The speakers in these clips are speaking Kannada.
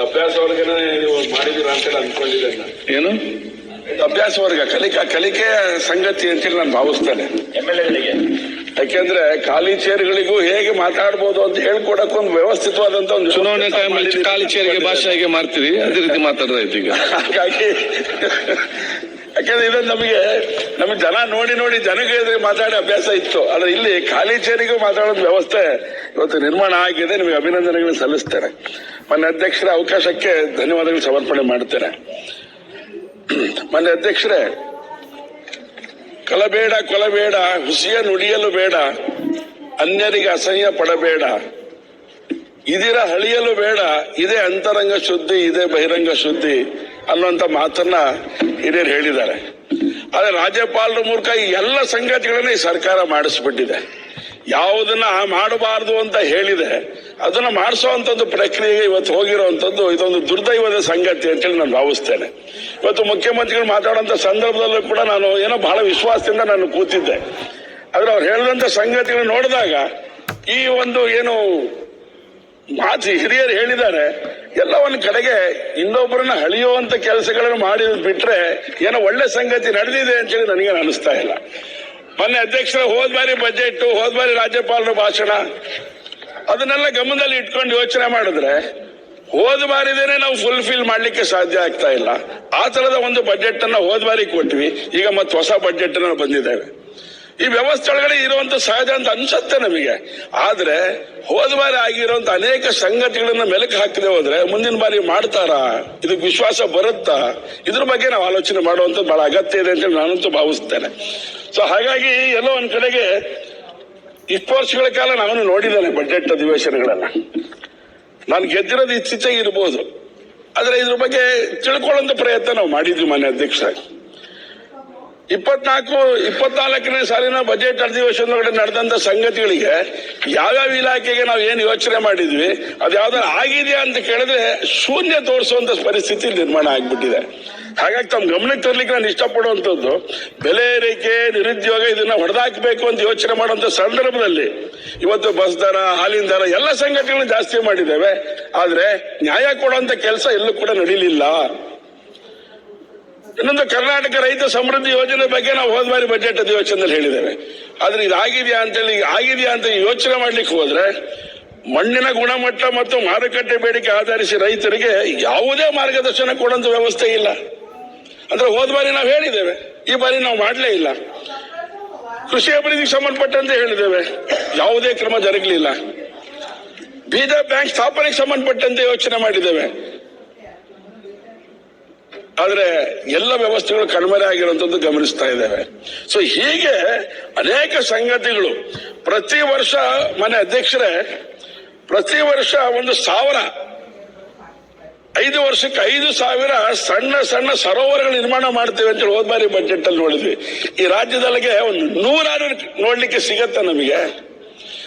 ಅಭ್ಯಾಸ ವರ್ಗನೇ ನೀವು ಮಾಡಿದೀರ ಅಂತ ಅನ್ಕೊಂಡಿದ್ದೆ ನಾನು. ಏನು? ಅಭ್ಯಾಸ ವರ್ಗ ಕಲಿಕಾ ಕಲಿಕೆಯ ಸಂಗತಿ ಅಂತೇಳಿ ನಾನು ಭಾವಿಸ್ತೇನೆ. ಎಂಎಲ್ಎಗಳಿಗೆ ಎಲ್ ಎಗಳಿಗೆ ಯಾಕೆಂದ್ರೆ ಖಾಲಿ ಚೇರ್ಗಳಿಗೂ ಹೇಗೆ ಮಾತಾಡಬಹುದು ಅಂತ ಹೇಳ್ಕೊಡಕ್ ಒಂದು ವ್ಯವಸ್ಥಿತವಾದಂತ ಒಂದು ಚುನಾವಣೆ ಟೈಮಲ್ಲಿ ಖಾಲಿ ಚೇರ್ಗೆ ಭಾಷೆ ಹೇಗೆ ಮಾಡ್ತೀರಿ? ಅದೇ ರೀತಿ ಮಾತಾಡ್ತಾ ಈಗ. ಹಾಗಾಗಿ ಯಾಕಂದ್ರೆ ಇದನ್ನ ನಮಗೆ ನಮಗೆ ಜನ ನೋಡಿ ನೋಡಿ ಜನಗೆ ಮಾತಾಡಿ ಅಭ್ಯಾಸ ಇತ್ತು. ಆದ್ರೆ ಇಲ್ಲಿ ಖಾಲಿ ಚೇರಿಗೂ ಮಾತಾಡೋದು ವ್ಯವಸ್ಥೆ ಇವತ್ತು ನಿರ್ಮಾಣ ಆಗಿದೆ, ನಿಮಗೆ ಅಭಿನಂದನೆಗಳನ್ನು ಸಲ್ಲಿಸ್ತೇನೆ. ಮೊನ್ನೆ ಅಧ್ಯಕ್ಷರ ಅವಕಾಶಕ್ಕೆ ಧನ್ಯವಾದಗಳು ಸಮರ್ಪಣೆ ಮಾಡ್ತೇನೆ. ಮೊನ್ನೆ ಅಧ್ಯಕ್ಷರೇ, ಕಲಬೇಡ, ಕೊಲಬೇಡ ಹುಸಿಯ ನುಡಿಯಲು ಬೇಡ, ಅನ್ಯರಿಗೆ ಅಸಹ್ಯ ಪಡಬೇಡ, ಇದಿರ ಹಳಿಯಲು ಬೇಡ, ಇದೇ ಅಂತರಂಗ ಶುದ್ಧಿ, ಇದೇ ಬಹಿರಂಗ ಶುದ್ಧಿ ಅನ್ನುವಂತ ಮಾತನ್ನ ಹಿರಿಯರು ಹೇಳಿದ್ದಾರೆ. ಆದರೆ ರಾಜ್ಯಪಾಲರ ಮೂಲಕ ಎಲ್ಲ ಸಂಗತಿಗಳನ್ನ ಈ ಸರ್ಕಾರ ಮಾಡಿಸ್ಬಿಟ್ಟಿದೆ. ಯಾವುದನ್ನ ಮಾಡಬಾರದು ಅಂತ ಹೇಳಿದೆ, ಅದನ್ನ ಮಾಡಿಸುವಂತದ್ದು ಪ್ರಕ್ರಿಯೆಗೆ ಇವತ್ತು ಹೋಗಿರುವಂತದ್ದು ಇದೊಂದು ದುರ್ದೈವದ ಸಂಗತಿ ಅಂತೇಳಿ ನಾನು ಭಾವಿಸ್ತೇನೆ. ಇವತ್ತು ಮುಖ್ಯಮಂತ್ರಿಗಳು ಮಾತಾಡುವಂತ ಸಂದರ್ಭದಲ್ಲೂ ಕೂಡ ನಾನು ಏನೋ ಬಹಳ ವಿಶ್ವಾಸದಿಂದ ನಾನು ಕೂತಿದ್ದೆ. ಆದ್ರೆ ಅವ್ರು ಹೇಳಿದಂತ ಸಂಗತಿಗಳು ನೋಡಿದಾಗ ಈ ಒಂದು ಏನು ಮಾತು ಹಿರಿಯರು ಹೇಳಿದ್ದಾರೆ ಎಲ್ಲ ಒಂದ್ ಕಡೆಗೆ ಇನ್ನೊಬ್ಬರನ್ನ ಹಳಿಯುವಂತ ಕೆಲಸಗಳನ್ನು ಮಾಡಿ ಬಿಟ್ರೆ ಏನೋ ಒಳ್ಳೆ ಸಂಗತಿ ನಡೆದಿದೆ ಅಂತೇಳಿ ನನಗೆ ಅನಿಸ್ತಾ ಇಲ್ಲ. ಮೊನ್ನೆ ಅಧ್ಯಕ್ಷರ ಹೋದ್ ಬಾರಿ ಬಜೆಟ್ ಹೋದ್ ಬಾರಿ ರಾಜ್ಯಪಾಲರ ಭಾಷಣ. ಅದನ್ನೆಲ್ಲ ಗಮನದಲ್ಲಿ ಇಟ್ಕೊಂಡು ಯೋಚನೆ ಮಾಡಿದ್ರೆ, ಹೋದ ಬಾರಿದೇನೆ ನಾವು ಫುಲ್ಫಿಲ್ ಮಾಡ್ಲಿಕ್ಕೆ ಸಾಧ್ಯ ಆಗ್ತಾ ಇಲ್ಲ. ಆ ತರದ ಒಂದು ಬಜೆಟ್ ಅನ್ನ ಹೋದ ಬಾರಿ ಕೊಟ್ವಿ. ಈಗ ಮತ್ತೆ ಹೊಸ ಬಜೆಟ್ ಬಂದಿದ್ದೇವೆ. ಈ ವ್ಯವಸ್ಥೆ ಒಳಗಡೆ ಇರುವಂತ ಸಹಜ ಅಂತ ಅನ್ಸತ್ತೆ ನಮಗೆ. ಆದ್ರೆ ಹೋದ ಬಾರಿ ಆಗಿರುವಂತ ಅನೇಕ ಸಂಗತಿಗಳನ್ನ ಮೆಲುಕು ಹಾಕದೆ ಹೋದ್ರೆ ಮುಂದಿನ ಬಾರಿ ಮಾಡ್ತಾರಾ? ಇದಕ್ಕೆ ವಿಶ್ವಾಸ ಬರುತ್ತಾ? ಇದ್ರ ಬಗ್ಗೆ ನಾವು ಆಲೋಚನೆ ಮಾಡುವಂತ ಬಹಳ ಅಗತ್ಯ ಇದೆ ಅಂತ ನಾನಂತೂ ಭಾವಿಸ್ತೇನೆ. ಸೊ ಹಾಗಾಗಿ ಎಲ್ಲೋ ಒಂದ್ ಕಡೆಗೆ ಇಷ್ಟು ವರ್ಷಗಳ ಕಾಲ ನಾನು ನೋಡಿದ್ದೇನೆ ಬಜೆಟ್ ಅಧಿವೇಶನಗಳನ್ನ. ನಾನು ಗೆದ್ದಿರೋದು ಇತ್ತೀಚೆಗೆ ಇರ್ಬೋದು. ಆದ್ರೆ ಇದ್ರ ಬಗ್ಗೆ ತಿಳ್ಕೊಳ್ಳುವಂತ ಪ್ರಯತ್ನ ನಾವು ಮಾಡಿದ್ವಿ ಮಾನ್ಯ ಅಧ್ಯಕ್ಷ ಇಪ್ಪತ್ನಾಲ್ಕು, ಇಪ್ಪತ್ನಾಲ್ಕನೇ ಸಾಲಿನ ಬಜೆಟ್ ಅಧಿವೇಶನದೊಳಗಡೆ ನಡೆದಂತ ಸಂಗತಿಗಳಿಗೆ ಯಾವ್ಯಾವ ಇಲಾಖೆಗೆ ನಾವು ಏನು ಯೋಚನೆ ಮಾಡಿದ್ವಿ, ಅದು ಯಾವ್ದಾರು ಆಗಿದೆಯಾ ಅಂತ ಕೇಳಿದ್ರೆ ಶೂನ್ಯ ತೋರಿಸುವಂತ ಪರಿಸ್ಥಿತಿ ನಿರ್ಮಾಣ ಆಗ್ಬಿಟ್ಟಿದೆ. ಹಾಗಾಗಿ ತಮ್ಮ ಗಮನಕ್ಕೆ ತರ್ಲಿಕ್ಕೆ ನಾನು ಇಷ್ಟಪಡುವಂತದ್ದು ಬೆಲೆ ಏರಿಕೆ, ನಿರುದ್ಯೋಗ ಇದನ್ನ ಹೊಡೆದಾಕಬೇಕು ಅಂತ ಯೋಚನೆ ಮಾಡುವಂತ ಸಂದರ್ಭದಲ್ಲಿ ಇವತ್ತು ಬಸ್ ದರ, ಹಾಲಿನ ದರ ಎಲ್ಲ ಸಂಗತಿಗಳನ್ನ ಜಾಸ್ತಿ ಮಾಡಿದ್ದೇವೆ. ಆದ್ರೆ ನ್ಯಾಯ ಕೊಡುವಂತ ಕೆಲಸ ಎಲ್ಲೂ ಕೂಡ ನಡೀಲಿಲ್ಲ. ಇನ್ನೊಂದು ಕರ್ನಾಟಕ ರೈತ ಸಮೃದ್ಧಿ ಯೋಜನೆ ಬಗ್ಗೆ ನಾವು ಹೋದ ಬಾರಿ ಬಜೆಟ್ ಅಧಿವೇಶನದಲ್ಲಿ ಹೇಳಿದ್ದೇವೆ. ಆದ್ರೆ ಇದಾಗಿದೆಯಾ ಅಂತೇಳಿ, ಆಗಿದೆಯಾ ಅಂತ ಯೋಚನೆ ಮಾಡ್ಲಿಕ್ಕೆ ಹೋದ್ರೆ, ಮಣ್ಣಿನ ಗುಣಮಟ್ಟ ಮತ್ತು ಮಾರುಕಟ್ಟೆ ಬೇಡಿಕೆ ಆಧರಿಸಿ ರೈತರಿಗೆ ಯಾವುದೇ ಮಾರ್ಗದರ್ಶನ ಕೊಡುವಂತ ವ್ಯವಸ್ಥೆ ಇಲ್ಲ. ಅಂದ್ರೆ ಹೋದ ಬಾರಿ ನಾವು ಹೇಳಿದ್ದೇವೆ, ಈ ಬಾರಿ ನಾವು ಮಾಡಲೇ ಇಲ್ಲ. ಕೃಷಿ ಅಭಿವೃದ್ಧಿಗೆ ಸಂಬಂಧಪಟ್ಟಂತೆ ಹೇಳಿದ್ದೇವೆ, ಯಾವುದೇ ಕ್ರಮ ಜರುಗಲಿಲ್ಲ. ಬೀಜ ಬ್ಯಾಂಕ್ ಸ್ಥಾಪನೆಗೆ ಸಂಬಂಧಪಟ್ಟಂತೆ ಯೋಚನೆ ಮಾಡಿದ್ದೇವೆ. ಆದ್ರೆ ಎಲ್ಲ ವ್ಯವಸ್ಥೆಗಳು ಕಣ್ಮರೆ ಆಗಿರುವಂತದ್ದು ಗಮನಿಸ್ತಾ ಇದ್ದೇವೆ. ಸೊ ಹೀಗೆ ಅನೇಕ ಸಂಗತಿಗಳು. ಪ್ರತಿ ವರ್ಷ ಮನೆ ಅಧ್ಯಕ್ಷರೇ, ಪ್ರತಿ ವರ್ಷ ಒಂದು ಸಾವಿರ ಐದು ವರ್ಷಕ್ಕೆ ಐದು ಸಾವಿರ ಸಣ್ಣ ಸಣ್ಣ ಸರೋವರಗಳು ನಿರ್ಮಾಣ ಮಾಡ್ತೇವೆ ಅಂತ ಹೋದ ಬಾರಿ ಬಜೆಟ್ ಅಲ್ಲಿ ನೋಡಿದ್ವಿ. ಈ ರಾಜ್ಯದೊಳಗೆ ಒಂದು ನೂರಾರು ನೋಡ್ಲಿಕ್ಕೆ ಸಿಗತ್ತೆ ನಮಗೆ?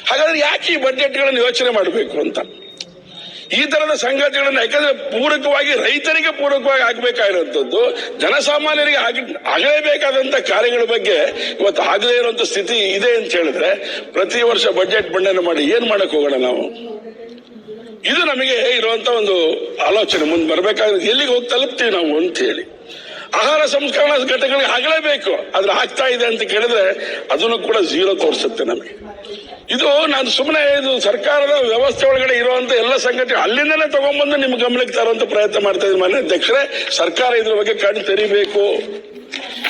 ಹಾಗಾದ್ರೆ ಯಾಕೆ ಈ ಬಜೆಟ್ಗಳನ್ನು ಯೋಚನೆ ಮಾಡಬೇಕು ಅಂತ? ಈ ತರದ ಸಂಗತಿಗಳನ್ನ ಯಾಕಂದ್ರೆ ಪೂರಕವಾಗಿ ರೈತರಿಗೆ ಪೂರಕವಾಗಿ ಆಗ್ಬೇಕಾಗಿರುವಂತದ್ದು ಜನಸಾಮಾನ್ಯರಿಗೆ ಆಗ ಆಗಲೇಬೇಕಾದಂತ ಕಾರ್ಯಗಳ ಬಗ್ಗೆ ಇವತ್ತು ಆಗದೇ ಇರುವಂತ ಸ್ಥಿತಿ ಇದೆ ಅಂತ ಹೇಳಿದ್ರೆ ಪ್ರತಿ ವರ್ಷ ಬಜೆಟ್ ಮಂಡನೆ ಮಾಡಿ ಏನ್ ಮಾಡಕ್ ಹೋಗೋಣ ನಾವು? ಇದು ನಮಗೆ ಇರುವಂತ ಒಂದು ಆಲೋಚನೆ. ಮುಂದೆ ಬರ್ಬೇಕಾದ್ರೆ ಎಲ್ಲಿಗೆ ಹೋಗಿ ತಲುಪ್ತೀವಿ ನಾವು ಅಂತ ಹೇಳಿ. ಆಹಾರ ಸಂಸ್ಕರಣಾ ಘಟಕಗಳಿಗೆ ಆಗಲೇಬೇಕು ಅದ್ರ ಆಗ್ತಾ ಇದೆ ಅಂತ ಕೇಳಿದ್ರೆ ಅದನ್ನು ಕೂಡ ಝೀರೋ ತೋರಿಸುತ್ತೆ ನಮಗೆ. ಇದು ನಾನು ಸುಮ್ಮನೆ ಇದು ಸರ್ಕಾರದ ವ್ಯವಸ್ಥೆ ಒಳಗಡೆ ಇರುವಂತ ಎಲ್ಲ ಸಂಗತಿ ಅಲ್ಲಿಂದಲೇ ತಗೊಂಡ್ಬಂದು ನಿಮ್ ಗಮನಕ್ಕೆ ತರುವಂತ ಪ್ರಯತ್ನ ಮಾಡ್ತಾ ಇದ್ದೀನಿ ಮನೆ ಅಧ್ಯಕ್ಷರೇ. ಸರ್ಕಾರ ಇದ್ರ ಬಗ್ಗೆ ಕಣ್ಣು ತೆರಿಬೇಕು.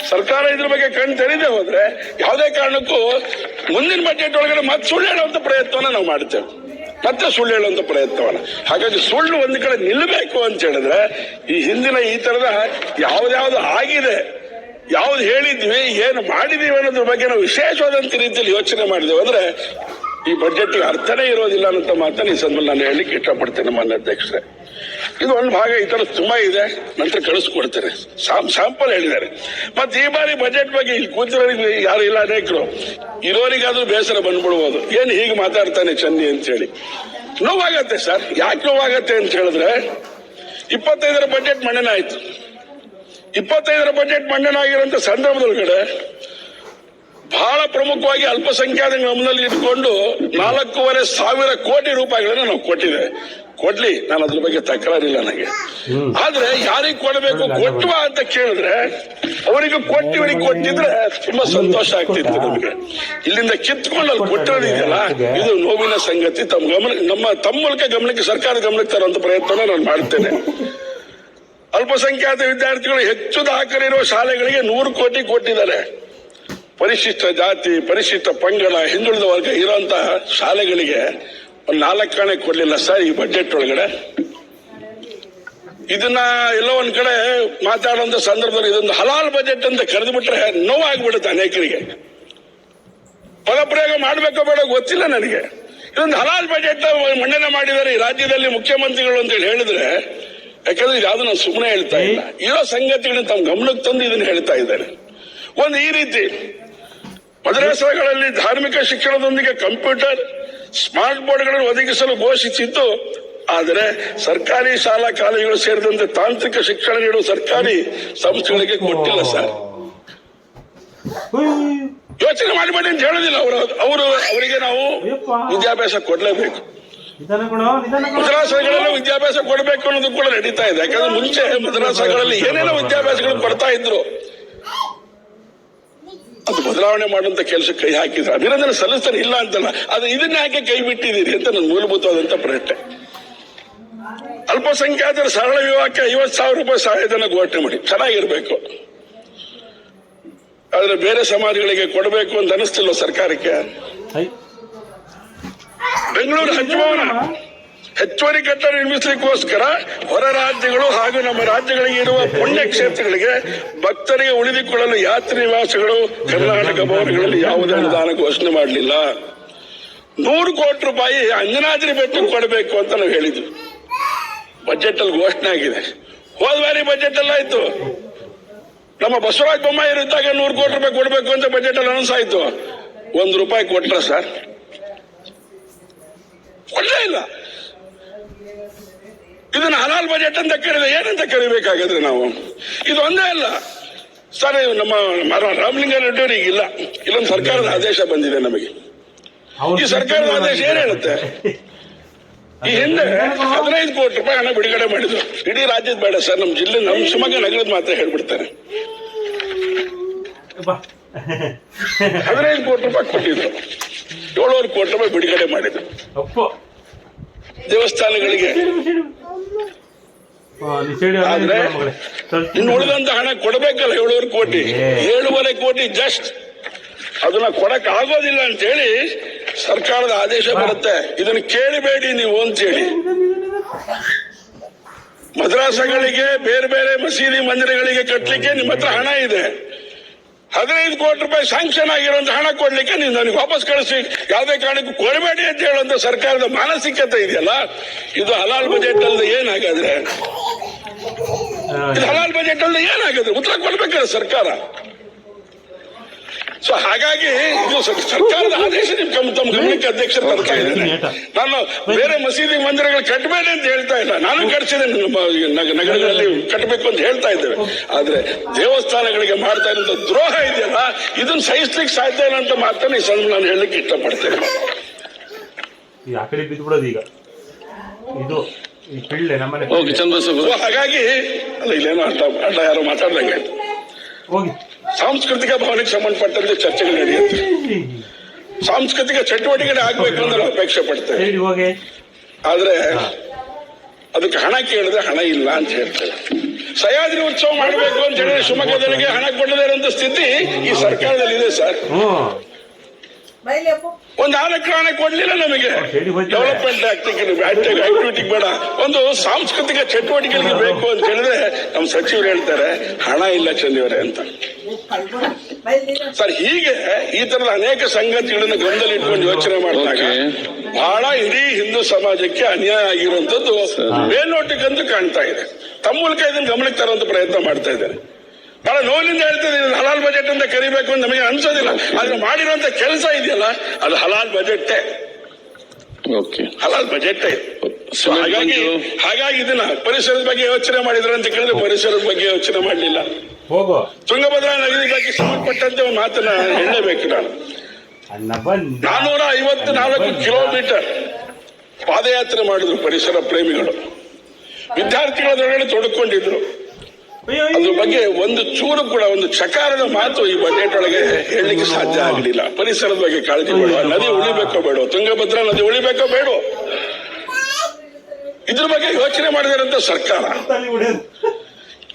ಸರ್ಕಾರ ಇದ್ರ ಬಗ್ಗೆ ಕಣ್ಣು ತೆರೀದೆ ಹೋದ್ರೆ ಯಾವುದೇ ಕಾರಣಕ್ಕೂ ಮುಂದಿನ ಬಜೆಟ್ ಒಳಗಡೆ ಮತ್ತೆ ಸುಳ್ಳು ಹೇಳುವಂತ ಪ್ರಯತ್ನವನ್ನ ನಾವು ಮಾಡ್ತೇವೆ. ಮತ್ತೆ ಸುಳ್ಳು ಹೇಳುವಂತ ಪ್ರಯತ್ನವನ್ನ ಹಾಗಾಗಿ ಸುಳ್ಳು ಒಂದು ಕಡೆ ನಿಲ್ಲಬೇಕು ಅಂತ ಹೇಳಿದ್ರೆ ಈ ಹಿಂದಿನ ಈ ತರದ ಯಾವ್ದಾವ್ದು ಆಗಿದೆ, ಯಾವ್ದು ಹೇಳಿದ್ವಿ, ಏನು ಮಾಡಿದೀವಿ ಅನ್ನೋದ್ರ ಬಗ್ಗೆ ನಾವು ವಿಶೇಷವಾದಂತ ರೀತಿಯಲ್ಲಿ ಯೋಚನೆ ಮಾಡಿದೆವು ಅಂದ್ರೆ ಈ ಬಜೆಟ್ ಅರ್ಥನೇ ಇರೋದಿಲ್ಲ ಅನ್ನೋ ಮಾತನ್ನು ಈ ಸಂದರ್ಭ ನಾನು ಹೇಳಲಿಕ್ಕೆ ಇಷ್ಟಪಡ್ತೇನೆ, ಮಾನ್ಯ ಅಧ್ಯಕ್ಷರೇ. ಇದು ಒಂದು ಭಾಗ, ಈ ತರ ತುಂಬಾ ಇದೆ. ನಂತರ ಕಳಿಸ್ಕೊಡ್ತಾರೆ. ಸಾಂಪಲ್ ಹೇಳಿದ್ದಾರೆ. ಮತ್ತೆ ಈ ಬಾರಿ ಬಜೆಟ್ ಬಗ್ಗೆ ಇಲ್ಲಿ ಕೂತಿರೋರಿಗೆ ಯಾರು ಇಲ್ಲ, ಅನೇಕರು. ಇರೋರಿಗಾದ್ರೂ ಬೇಸರ ಬಂದ್ಬಿಡ್ಬೋದು. ಏನು ಹೀಗೆ ಮಾತಾಡ್ತಾನೆ ಚನ್ನಿ ಅಂತ ಹೇಳಿ ನೋವಾಗತ್ತೆ ಸರ್. ಯಾಕೆ ನೋವಾಗತ್ತೆ ಅಂತ ಹೇಳಿದ್ರೆ, ಇಪ್ಪತ್ತೈದರ ಬಜೆಟ್ ಮಂಡನೆ ಆಯ್ತು ಇಪ್ಪತ್ತೈದರ ಬಜೆಟ್ ಮಂಡನೆ ಆಗಿರುವಂತ ಸಂದರ್ಭದೊಳಗಡೆ ಬಹಳ ಪ್ರಮುಖವಾಗಿ ಅಲ್ಪಸಂಖ್ಯಾತ ಗಮನದಲ್ಲಿ ಇಟ್ಕೊಂಡು ನಾಲ್ಕೂವರೆ ಸಾವಿರ ಕೋಟಿ ರೂಪಾಯಿಗಳನ್ನ ನಾವು ಕೊಟ್ಟಿದ್ದೇವೆ ಕೊಡ್ಲಿ ನಾನು ಅದ್ರ ಬಗ್ಗೆ ತಕರಾರಿಲ್ಲ ನನಗೆ. ಆದ್ರೆ ಯಾರಿಗೆ ಕೊಡಬೇಕು ಕೊಟ್ಟುವ ಅಂತ ಕೇಳಿದ್ರೆ ಅವರಿಗೆ ಕೊಟ್ಟು ಇವರಿಗೆ ಕೊಟ್ಟಿದ್ರೆ ತುಂಬಾ ಸಂತೋಷ ಆಗ್ತಿತ್ತು ನಮಗೆ. ಇಲ್ಲಿಂದ ಕಿತ್ಕೊಂಡು ಅಲ್ಲಿ ಕೊಟ್ಟಿರೋದಿದೆಯಲ್ಲ ಇದು ನೋವಿನ ಸಂಗತಿ. ತಮ್ಮ ಗಮನ ನಮ್ಮ ತಮ್ಮ ಮೂಲಕ ಗಮನಕ್ಕೆ ಸರ್ಕಾರ ಗಮನಕ್ಕೆ ತರುವಂತ ಪ್ರಯತ್ನ ನಾನು ಮಾಡ್ತೇನೆ. ಅಲ್ಪಸಂಖ್ಯಾತ ವಿದ್ಯಾರ್ಥಿಗಳು ಹೆಚ್ಚು ದಾಖಲಿರುವ ಶಾಲೆಗಳಿಗೆ ನೂರು ಕೋಟಿ ಕೊಟ್ಟಿದ್ದಾರೆ. ಪರಿಶಿಷ್ಟ ಜಾತಿ ಪರಿಶಿಷ್ಟ ಪಂಗಡ ಹಿಂದುಳಿದ ವರ್ಗ ಇರುವಂತಹ ಶಾಲೆಗಳಿಗೆ ಒಂದು ನಾಲ್ಕು ಕಾಣೆ ಕೊಡ್ಲಿಲ್ಲ ಸರ್ ಈ ಬಜೆಟ್ ಒಳಗಡೆ. ಇದನ್ನ ಎಲ್ಲೋ ಒಂದ್ ಕಡೆ ಮಾತಾಡುವಂತ ಸಂದರ್ಭದಲ್ಲಿ ಇದೊಂದು ಹಲಾಲ್ ಬಜೆಟ್ ಅಂತ ಕರೆದು ಬಿಟ್ರೆ ನೋವಾಗ್ಬಿಡುತ್ತೆ ಅನೇಕರಿಗೆ. ಪದಪ್ರಯೋಗ ಮಾಡ್ಬೇಕೋ ಬೇಡ ಗೊತ್ತಿಲ್ಲ ನನಗೆ. ಇದೊಂದು ಹಲಾಲ್ ಬಜೆಟ್ ಮಂಡನೆ ಮಾಡಿದ್ದಾರೆ ಈ ರಾಜ್ಯದಲ್ಲಿ ಮುಖ್ಯಮಂತ್ರಿಗಳು ಅಂತ ಹೇಳಿ ಹೇಳಿದ್ರೆ, ಯಾಕಂದ್ರೆ ಯಾವ್ದು ನಾನು ಸುಮ್ಮನೆ ಹೇಳ್ತಾ ಇಲ್ಲ. ಇರೋ ಸಂಗತಿಗಳನ್ನ ತಮ್ಮ ಗಮನಕ್ಕೆ ತಂದು ಇದನ್ನ ಹೇಳ್ತಾ ಇದ್ದಾರೆ. ಒಂದು ಈ ರೀತಿ ಮದ್ರಸಾಗಳಲ್ಲಿ ಧಾರ್ಮಿಕ ಶಿಕ್ಷಣದೊಂದಿಗೆ ಕಂಪ್ಯೂಟರ್ ಸ್ಮಾರ್ಟ್ ಬೋರ್ಡ್ಗಳನ್ನು ಒದಗಿಸಲು ಘೋಷಿಸಿದ್ದು, ಆದರೆ ಸರ್ಕಾರಿ ಶಾಲಾ ಕಾಲೇಜುಗಳು ಸೇರಿದಂತೆ ತಾಂತ್ರಿಕ ಶಿಕ್ಷಣ ನೀಡುವ ಸರ್ಕಾರಿ ಸಂಸ್ಥೆಗಳಿಗೆ ಕೊಟ್ಟಿಲ್ಲ ಸರ್. ಯೋಚನೆ ಮಾಡಬೇಡಿ ಅಂತ ಹೇಳೋದಿಲ್ಲ ಅವರು. ಅವರು ಅವರಿಗೆ ನಾವು ವಿದ್ಯಾಭ್ಯಾಸ ಕೊಡಲೇಬೇಕು. ಮದ್ರಾಸಗಳಲ್ಲಿ ವಿದ್ಯಾಭ್ಯಾಸ ಕೊಡಬೇಕು ಅನ್ನೋದು ಕೂಡ ನಡೀತಾ ಇದೆ. ಯಾಕಂದ್ರೆ ಮುಂಚೆ ಮದ್ರಾಸಗಳಲ್ಲಿ ಏನೇನೋ ವಿದ್ಯಾಭ್ಯಾಸಗಳು ಕೊಡ್ತಾ ಇದ್ರು. ಅದು ಬದಲಾವಣೆ ಮಾಡುವಂತ ಕೆಲಸ ಕೈ ಹಾಕಿದ್ರೆ ಅಭಿನಂದನೆ ಸಲ್ಲಿಸ್ತಾರೆ ಇಲ್ಲ ಅಂತಲ್ಲ. ಅದು ಇದನ್ನ ಯಾಕೆ ಕೈ ಬಿಟ್ಟಿದ್ದೀರಿ ಅಂತ ನನ್ನ ಮೂಲಭೂತವಾದಂತ ಪ್ರಶ್ನೆ. ಅಲ್ಪಸಂಖ್ಯಾತರ ಸರಳ ವಿವಾಹಕ್ಕೆ ಐವತ್ತು ಸಾವಿರ ರೂಪಾಯಿ ಸಹಾಯಧನ ಘೋಷಣೆ ಮಾಡಿ. ಚೆನ್ನಾಗಿರ್ಬೇಕು. ಆದ್ರೆ ಬೇರೆ ಸಮಾಜಗಳಿಗೆ ಕೊಡಬೇಕು ಅಂತ ಅನಿಸ್ತಿಲ್ಲ ಸರ್ಕಾರಕ್ಕೆ? ಬೆಂಗಳೂರು ಹಂಚಭವನ ಹೆಚ್ಚುವರಿ ಕಟ್ಟಡ ನಿರ್ಮಿಸಲಿಕ್ಕೋಸ್ಕರ ಹೊರ ರಾಜ್ಯಗಳು ಹಾಗೂ ನಮ್ಮ ರಾಜ್ಯಗಳಿಗೆ ಇರುವ ಪುಣ್ಯ ಕ್ಷೇತ್ರಗಳಿಗೆ ಭಕ್ತರಿಗೆ ಉಳಿದುಕೊಳ್ಳಲು ಯಾತ್ರಿ ನಿವಾಸಗಳು, ಕರ್ನಾಟಕ ಭವನಗಳಲ್ಲಿ ಯಾವುದೇ ಅನುದಾನ ಘೋಷಣೆ ಮಾಡಲಿಲ್ಲ. ನೂರು ಕೋಟಿ ರೂಪಾಯಿ ಅಂಜನಾದ್ರಿ ಬೆಟ್ಟಕ್ಕೆ ಕೊಡಬೇಕು ಅಂತ ನಾವು ಹೇಳಿದ್ವಿ. ಬಜೆಟ್ ಅಲ್ಲಿ ಘೋಷಣೆ ಆಗಿದೆ. ಹೋದ ಬಾರಿ ಬಜೆಟ್ ಎಲ್ಲ ಆಯ್ತು. ನಮ್ಮ ಬಸವರಾಜ ಬೊಮ್ಮಾಯಿ ಇದ್ದಾಗ ನೂರು ಕೋಟಿ ರೂಪಾಯಿ ಕೊಡಬೇಕು ಅಂತ ಬಜೆಟ್ ಅಲ್ಲಿ ಅನೌನ್ಸ್ ಆಯ್ತು. ಒಂದು ರೂಪಾಯಿ ಕೊಟ್ರ ಸರ್. ಕೊಡಲೇ ಇಲ್ಲ. ಇದನ್ನ ಹಲಾಲ್ ಬಜೆಟ್ ಅಂತ ಕರೀದ ಏನಂತ ಕರಿಬೇಕಾಗಿದ್ರೆ ನಾವು? ಇದು ಒಂದೇ ಅಲ್ಲ. ಸರ್ ನಮ್ಮ ರಾಮಲಿಂಗ ರಾಮಲಿಂಗಾರೆಡ್ಡಿ ಇಲ್ಲ ಇಲ್ಲ. ಇಲ್ಲೊಂದು ಸರ್ಕಾರದ ಆದೇಶ ಬಂದಿದೆ ನಮಗೆ. ಈ ಸರ್ಕಾರದ ಆದೇಶ ಏನ್ ಹೇಳುತ್ತೆ? ಈ ಹಿಂದೆ ಹದಿನೈದು ಕೋಟಿ ರೂಪಾಯಿ ಹಣ ಬಿಡುಗಡೆ ಮಾಡಿದ್ರು. ಇಡೀ ರಾಜ್ಯದ ಬೇಡ ಸರ್ ನಮ್ಮ ಜಿಲ್ಲೆ ನಮ್ಮ ಶಿವಮೊಗ್ಗ ನಗರದ ಮಾತ್ರ ಹೇಳ್ಬಿಡ್ತಾರೆ. ಹದಿನೈದು ಕೋಟಿ ರೂಪಾಯಿ ಕೊಟ್ಟಿದ್ರು. ಏಳುವರೆ ಕೋಟಿ ರೂಪಾಯಿ ಬಿಡುಗಡೆ ಮಾಡಿದ್ರು. ದೇವಸ್ಥಾನಗಳಿಗೆ ಆದ್ರೆ ಇನ್ನು ಉಳಿದಂತ ಹಣ ಕೊಡಬೇಕಲ್ಲ ಏಳುವರೆ ಕೋಟಿ. ಏಳುವರೆ ಕೋಟಿ ಜಸ್ಟ್ ಅದನ್ನ ಕೊಡಕ್ ಆಗೋದಿಲ್ಲ ಅಂತ ಹೇಳಿ ಸರ್ಕಾರದ ಆದೇಶ ಬರುತ್ತೆ. ಇದನ್ನ ಕೇಳಬೇಡಿ ನೀವು ಅಂತ ಹೇಳಿ ಮದ್ರಾಸಗಳಿಗೆ ಬೇರೆ ಬೇರೆ ಮಸೀದಿ ಮಂದಿರಗಳಿಗೆ ಕಟ್ಟಲಿಕ್ಕೆ ನಿಮ್ಮ ಹತ್ರ ಹಣ ಇದೆ. ಹದಿನೈದು ಕೋಟಿ ರೂಪಾಯಿ ಸ್ಯಾಂಕ್ಷನ್ ಆಗಿರೋ ಹಣ ಕೊಡ್ಲಿಕ್ಕೆ ನೀವು ನನಗೆ ವಾಪಸ್ ಕಳಿಸಿ ಯಾವುದೇ ಕಾರಣಕ್ಕೂ ಕೊಡಬೇಡಿ ಅಂತ ಹೇಳುವಂತ ಸರ್ಕಾರದ ಮಾನಸಿಕತೆ ಇದೆಯಲ್ಲ? ಇದು ಹಲಾಲ್ ಬಜೆಟ್ ಅಲ್ಲದೆ ಏನಾಗಾದ್ರೆ? ಹಲಾಲ್ ಬಜೆಟ್ ಅಲ್ಲದೆ ಏನಾಗಿದ್ರೆ? ಉತ್ತರ ಕೊಡ್ಬೇಕಲ್ಲ ಸರ್ಕಾರ? ಸೊ ಹಾಗಾಗಿ ಇದು ಸರ್ಕಾರದ ಆದೇಶ ನಿಮ್ ತಮ್ಮ ಗಮನಕ್ಕೆ ಅಧ್ಯಕ್ಷರು ತರ್ತಾ ನಾನು ಬೇರೆ ಮಸೀದಿ ಮಂದಿರಗಳು ಕಟ್ಟಬೇಡಿ ಅಂತ ಹೇಳ್ತಾ ಇಲ್ಲ. ನಾನು ಕಟ್ಸಿದ್ದೇನೆ ನಮ್ಮ ನಗರಗಳಲ್ಲಿ ಕಟ್ಟಬೇಕು ಅಂತ ಹೇಳ್ತಾ ಇದ್ದೇವೆ. ಆದ್ರೆ ದೇವಸ್ಥಾನಗಳಿಗೆ ಮಾಡ್ತಾ ಇರುವಂತ ದ್ರೋಹ ಇದೆಯಲ್ಲ ಇದನ್ನ ಸಹಿಸ್ಲಿಕ್ಕೆ ಸಾಧ್ಯ ಇಲ್ಲ ಅಂತ ಮಾತನ್ನ ಈ ಸಂದರ್ಭ ನಾನು ಹೇಳಲಿಕ್ಕೆ ಇಷ್ಟಪಡ್ತೇನೆ. ಆ ಕಡೆ ಈಗ? ಇದು ಈ ಪಿಳ್ಳೆ ನಮ್ಮನೆ ಓಕೆ ಚಂದ್ರಶೇಖರ್ ಹಾಗಾಗಿ ಅಲ್ಲ ಇಲ್ಲೇನೋ ಅಡ್ಡ ಅಡ್ಡ ಯಾರೋ ಮಾತಾಡ್ದಂಗೆ ಹೋಗಿ. ಸಾಂಸ್ಕೃತಿಕ ಭಾವನೆಗೆ ಸಂಬಂಧಪಟ್ಟಂತೆ ಚರ್ಚೆಗಳು ನಡೆಯುತ್ತೆ. ಸಾಂಸ್ಕೃತಿಕ ಚಟುವಟಿಕೆಗಳು ಆಗ್ಬೇಕು ಅಂತ ನಾವು ಅಪೇಕ್ಷೆ ಪಡ್ತೇವೆ. ಆದ್ರೆ ಅದಕ್ಕೆ ಹಣ ಕೇಳಿದ್ರೆ ಹಣ ಇಲ್ಲ ಅಂತ ಹೇಳ್ತೇವೆ ಸಹ್ಯಾದ್ರಿ ಉತ್ಸವ ಮಾಡಬೇಕು ಅಂತ ಹೇಳಿದ್ರೆ ಶಿವಮೊಗ್ಗದವರಿಗೆ ಹಣ ಕೊಡದೇ ಇರುವಂತ ಸ್ಥಿತಿ ಈ ಸರ್ಕಾರದಲ್ಲಿ ಇದೆ ಸರ್. ಒಂದು ನಾಲ್ಕು ಹಣ ಕೊಡ್ಲಿಲ್ಲ ನಮಗೆ. ಡೆವಲಪ್ಮೆಂಟ್ ಆಕ್ಟಿವಿಟಿ ಬೇಡ. ಒಂದು ಸಾಂಸ್ಕೃತಿಕ ಚಟುವಟಿಕೆಗಳಿಗೆ ಬೇಕು ಅಂತ ಹೇಳಿದ್ರೆ ನಮ್ಮ ಸಚಿವರು ಹೇಳ್ತಾರೆ ಹಣ ಇಲ್ಲ ಚಂದಿವರೇ ಅಂತ. ಸರ್ ಹೀಗೆ ಈ ತರದ ಅನೇಕ ಸಂಗತಿಗಳನ್ನು ಗಮನದಲ್ಲಿ ಇಟ್ಕೊಂಡು ಯೋಚನೆ ಮಾಡಿದಾಗ. ಬಹಳ ಇಡೀ ಹಿಂದೂ ಸಮಾಜಕ್ಕೆ ಅನ್ಯಾಯ ಆಗಿರುವಂತದ್ದು ಮೇಲ್ನೋಟಕ್ಕಂತೂ ಕಾಣ್ತಾ ಇದೆ. ತಮ್ಮ ಮೂಲಕ ಇದನ್ನು ಗಮನಕ್ಕೆ ತರುವಂತ ಪ್ರಯತ್ನ ಮಾಡ್ತಾ ಇದ್ದಾರೆ. ಬಹಳ ನೋವಿನಿಂದ ಹೇಳ್ತಾ ಇದ್ದೀನಿ ಹಲಾಲ್ ಬಜೆಟ್ ಅಂತ ಕರಿಬೇಕು ಅಂತ ನಮಗೆ ಅನ್ಸೋದಿಲ್ಲ. ಆದ್ರೆ ಮಾಡಿರುವಂತ ಕೆಲಸ ಇದೆಯಲ್ಲ ಅದು ಹಲಾಲ್ ಬಜೆಟ್ ಹಲಾಲ್ ಬಜೆಟ್ ಹಾಗಾಗಿ ಹಾಗಾಗಿ ಇದನ್ನ ಪರಿಸರದ ಬಗ್ಗೆ ಯೋಚನೆ ಮಾಡಿದ್ರು ಅಂತ ಕೇಳಿದ್ರೆ ಪರಿಸರದ ಬಗ್ಗೆ ಯೋಚನೆ ಮಾಡಲಿಲ್ಲ. ಹೋಗು. ತುಂಗಭದ್ರಾ ನದಿ ಬಗ್ಗೆ ಸಂಬಂಧಪಟ್ಟಂತೆ ಒಂದು ಮಾತನ್ನ ಹೇಳಲೇಬೇಕು ನಾನು. ನಾನೂರ ಐವತ್ತು ನಾಲ್ಕು ಕಿಲೋಮೀಟರ್ ಪಾದಯಾತ್ರೆ ಮಾಡಿದ್ರು ಪರಿಸರ ಪ್ರೇಮಿಗಳು. ವಿದ್ಯಾರ್ಥಿಗಳೊಳಗಡೆ ತೊಡಕೊಂಡಿದ್ರು. ಅದ್ರ ಬಗ್ಗೆ ಒಂದು ಚೂರು ಕೂಡ ಒಂದು ಚಕಾರದ ಮಾತು ಈ ಬಜೆಟ್ ಒಳಗೆ ಹೇಳಲಿಕ್ಕೆ ಸಾಧ್ಯ ಆಗಲಿಲ್ಲ ಪರಿಸರದ ಬಗ್ಗೆ ಕಾಳಜಿ ಬೇಡ. ನದಿ ಉಳಿಬೇಕೋ ಬೇಡ? ತುಂಗಭದ್ರಾ ನದಿ ಉಳಿಬೇಕೋ ಬೇಡ? ಇದ್ರ ಬಗ್ಗೆ ಯೋಚನೆ ಮಾಡಿದಿರಂತ ಸರ್ಕಾರ.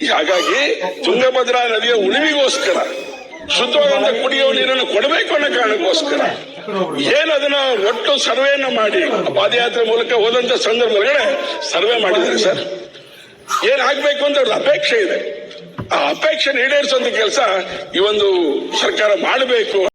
ಹಾಗಾಗಿ ತುಂಗಭದ್ರಾ ನದಿಯ ಉಳಿವಿಗೋಸ್ಕರ ಶುದ್ಧವಾದ ಕುಡಿಯುವ ನೀರನ್ನು ಕೊಡಬೇಕು ಅನ್ನೋ ಕಾರಣಕ್ಕೋಸ್ಕರ ಏನ್ ಅದನ್ನ ಒಟ್ಟು ಸರ್ವೆಯನ್ನ ಮಾಡಿ, ಪಾದಯಾತ್ರೆ ಮೂಲಕ ಹೋದಂತ ಸಂದರ್ಭಗಳೇ ಸರ್ವೆ ಮಾಡಿದ್ದಾರೆ ಸರ್. ಏನ್ ಆಗ್ಬೇಕು ಅಂತ ಅವ್ರದ್ದು ಅಪೇಕ್ಷೆ ಇದೆ. ಆ ಅಪೇಕ್ಷೆ ಈಡೇರಿಸುವಂತ ಕೆಲಸ ಈ ಒಂದು ಸರ್ಕಾರ ಮಾಡಬೇಕು.